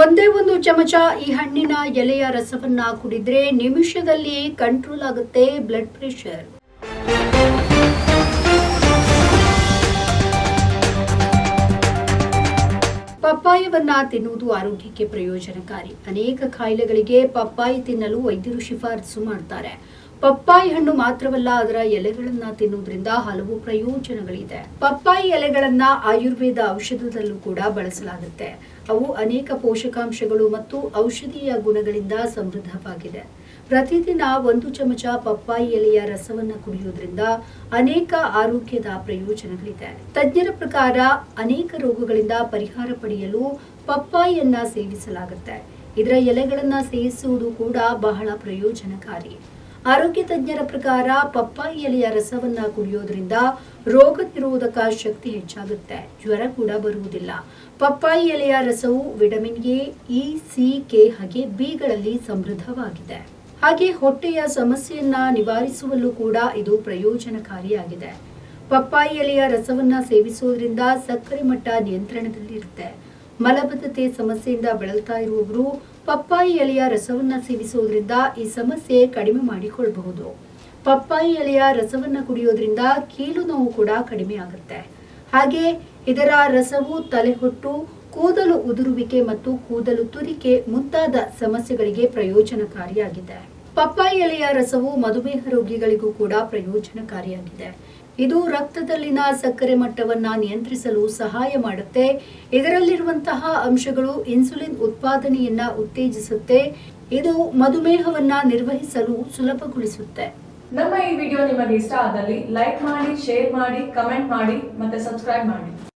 ಒಂದೇ ಒಂದು ಚಮಚ ಈ ಹಣ್ಣಿನ ಎಲೆಯ ರಸವನ್ನ ಕುಡಿದ್ರೆ ನಿಮಿಷದಲ್ಲಿ ಕಂಟ್ರೋಲ್ ಆಗುತ್ತೆ ಬ್ಲಡ್ ಪ್ರೆಷರ್. ಪಪ್ಪಾಯವನ್ನ ತಿನ್ನುವುದು ಆರೋಗ್ಯಕ್ಕೆ ಪ್ರಯೋಜನಕಾರಿ. ಅನೇಕ ಕಾಯಿಲೆಗಳಿಗೆ ಪಪ್ಪಾಯಿ ತಿನ್ನಲು ವೈದ್ಯರು ಶಿಫಾರಸು ಮಾಡ್ತಾರೆ. ಪಪ್ಪಾಯಿ ಹಣ್ಣು ಮಾತ್ರವಲ್ಲ, ಅದರ ಎಲೆಗಳನ್ನ ತಿನ್ನುವುದರಿಂದ ಹಲವು ಪ್ರಯೋಜನಗಳಿದೆ. ಪಪ್ಪಾಯಿ ಎಲೆಗಳನ್ನ ಆಯುರ್ವೇದ ಔಷಧದಲ್ಲೂ ಕೂಡ ಬಳಸಲಾಗುತ್ತೆ. ಅವು ಅನೇಕ ಪೋಷಕಾಂಶಗಳು ಮತ್ತು ಔಷಧೀಯ ಗುಣಗಳಿಂದ ಸಮೃದ್ಧವಾಗಿದೆ. ಪ್ರತಿದಿನ ಒಂದು ಚಮಚ ಪಪ್ಪಾಯಿ ಎಲೆಯ ರಸವನ್ನ ಕುಡಿಯುವುದರಿಂದ ಅನೇಕ ಆರೋಗ್ಯದ ಪ್ರಯೋಜನಗಳಿದೆ. ತಜ್ಞರ ಪ್ರಕಾರ ಅನೇಕ ರೋಗಗಳಿಂದ ಪರಿಹಾರ ಪಡೆಯಲು ಪಪ್ಪಾಯಿಯನ್ನ ಸೇವಿಸಲಾಗುತ್ತೆ. ಇದರ ಎಲೆಗಳನ್ನ ಸೇವಿಸುವುದು ಕೂಡ ಬಹಳ ಪ್ರಯೋಜನಕಾರಿ. ಆರೋಗ್ಯ ತಜ್ಞರ ಪ್ರಕಾರ ಪಪ್ಪಾಯಿ ಎಲೆಯ ರಸವನ್ನ ಕುಡಿಯೋದ್ರಿಂದ ರೋಗ ನಿರೋಧಕ ಶಕ್ತಿ ಹೆಚ್ಚಾಗುತ್ತೆ. ಜ್ವರ ಕೂಡ ಬರುವುದಿಲ್ಲ. ಪಪ್ಪಾಯಿ ಎಲೆಯ ರಸವು vitamin A, E, C, K ಹಾಗೆ ಬಿಗಳಲ್ಲಿ ಸಮೃದ್ಧವಾಗಿದೆ. ಹಾಗೆ ಹೊಟ್ಟೆಯ ಸಮಸ್ಯೆಯನ್ನ ನಿವಾರಿಸುವಲ್ಲೂ ಕೂಡ ಇದು ಪ್ರಯೋಜನಕಾರಿಯಾಗಿದೆ. ಪಪ್ಪಾಯಿ ಎಲೆಯ ರಸವನ್ನ ಸೇವಿಸುವುದರಿಂದ ಸಕ್ಕರೆ ಮಟ್ಟ ನಿಯಂತ್ರಣದಲ್ಲಿರುತ್ತೆ. ಮಲಬದ್ಧತೆ ಸಮಸ್ಯೆಯಿಂದ ಬಳಲ್ತಾ ಇರುವವರು ಪಪ್ಪಾಯಿ ಎಲೆಯ ರಸವನ್ನ ಸೇವಿಸುವುದರಿಂದ ಈ ಸಮಸ್ಯೆ ಕಡಿಮೆ ಮಾಡಿಕೊಳ್ಳಬಹುದು ಪಪ್ಪಾಯಿ ಎಲೆಯ ರಸವನ್ನ ಕುಡಿಯೋದ್ರಿಂದ ಕೀಲು ನೋವು ಕೂಡ ಕಡಿಮೆ ಆಗುತ್ತೆ. ಹಾಗೆ ಇದರ ರಸವು ತಲೆಹೊಟ್ಟು, ಕೂದಲು ಉದುರುವಿಕೆ ಮತ್ತು ಕೂದಲು ತುರಿಕೆ ಮುಂತಾದ ಸಮಸ್ಯೆಗಳಿಗೆ ಪ್ರಯೋಜನಕಾರಿಯಾಗಿದೆ. ಪಪ್ಪಾಯಿ ಎಲೆಯ ರಸವು ಮಧುಮೇಹ ರೋಗಿಗಳಿಗೂ ಕೂಡ ಪ್ರಯೋಜನಕಾರಿಯಾಗಿದೆ. ಇದು ರಕ್ತದಲ್ಲಿನ ಸಕ್ಕರೆ ಮಟ್ಟವನ್ನ ನಿಯಂತ್ರಿಸಲು ಸಹಾಯ ಮಾಡುತ್ತೆ. ಇದರಲ್ಲಿರುವಂತಹ ಅಂಶಗಳು ಇನ್ಸುಲಿನ್ ಉತ್ಪಾದನೆಯನ್ನ ಉತ್ತೇಜಿಸುತ್ತೆ. ಇದು ಮಧುಮೇಹವನ್ನ ನಿರ್ವಹಿಸಲು ಸುಲಭಗೊಳಿಸುತ್ತೆ. ನಮ್ಮ ಈ ವಿಡಿಯೋ ನಿಮಗೆ ಇಷ್ಟ ಆದಲ್ಲಿ ಲೈಕ್ ಮಾಡಿ, ಶೇರ್ ಮಾಡಿ, ಕಮೆಂಟ್ ಮಾಡಿ ಮತ್ತೆ ಸಬ್ಸ್ಕ್ರೈಬ್ ಮಾಡಿ.